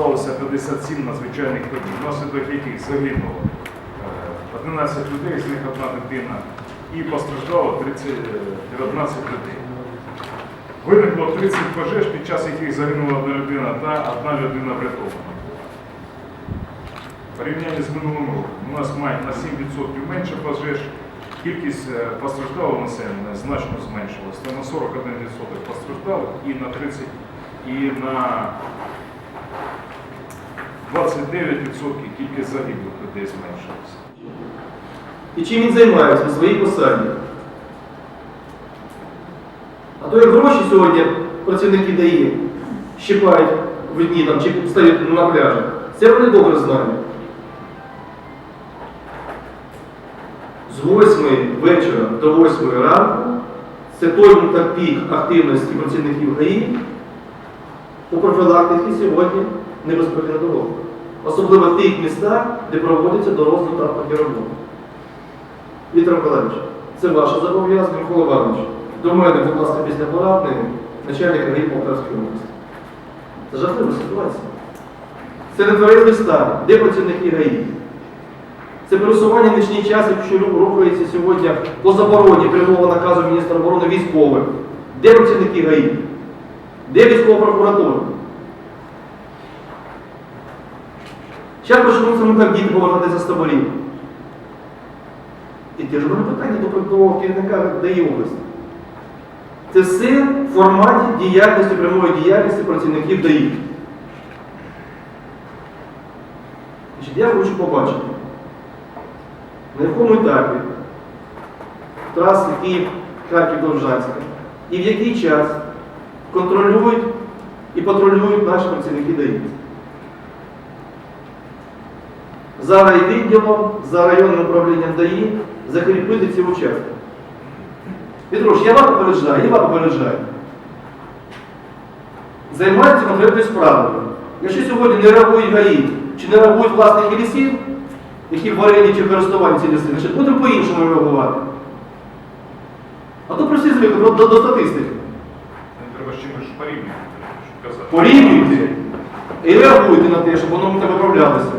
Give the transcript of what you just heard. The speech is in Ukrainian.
сталося 57 надзвичайних подій, внаслідок яких загинуло е, 11 людей, з них одна дитина, і постраждало 30, е, 19 людей. Виникло 30 пожеж, під час яких загинула одна людина та одна людина врятована. В порівнянні з минулим роком у нас мають на 7% менше пожеж, кількість е, постраждалого населення значно зменшилась. На 41% постраждалих і на 30% і на 29% кількість загиблих людей зменшилась. І чим він займається на своїй посаді. А то як гроші сьогодні працівники ДАІ щипають в дні там, чи стають на пляжі, це вони добре знають. З 8 вечора до 8 ранку це той пік активності працівників ГАІ по профілактиці сьогодні небезпеки на дорогах. Особливо в тих містах, де проводяться дорожньо-транспортні роботи. Віктор Миколаївич, це ваше зобов'язання, Микола Іванович. До мене, будь ласка, після порадної начальник ГАІ Полтавської області. Це жахлива ситуація. Це нетверезий стан. Де працівники ГАІ? Це пересування в нічний час, якщо рухається сьогодні по забороні прямого наказу міністра оборони військових. Де працівники ГАІ? Де військова прокуратура? Зараз почнуть так діти повертатися з таборів. І ті ж питання до прикладового керівника ДАІ області. Це все в форматі діяльності, прямої діяльності працівників ДАІ. Я хочу побачити, на якому етапі траси Київ, Харків, Довжанська і в який час контролюють і патрулюють наші працівники ДАІ. За райвідділом, за районним управлінням ДАІ закріпити ці участки. Петрович, я вас попереджаю, я вас попереджаю. Займайтеся конкретною справою. Якщо сьогодні не реагують ГАІ, чи не реагують власники лісів, які в оренді чи в ці ліси, значить будемо по-іншому реагувати. А то прості звикли до, до, до статистики. Не казати. Порівнюйте і реагуйте на те, щоб воно тебе виправлялося.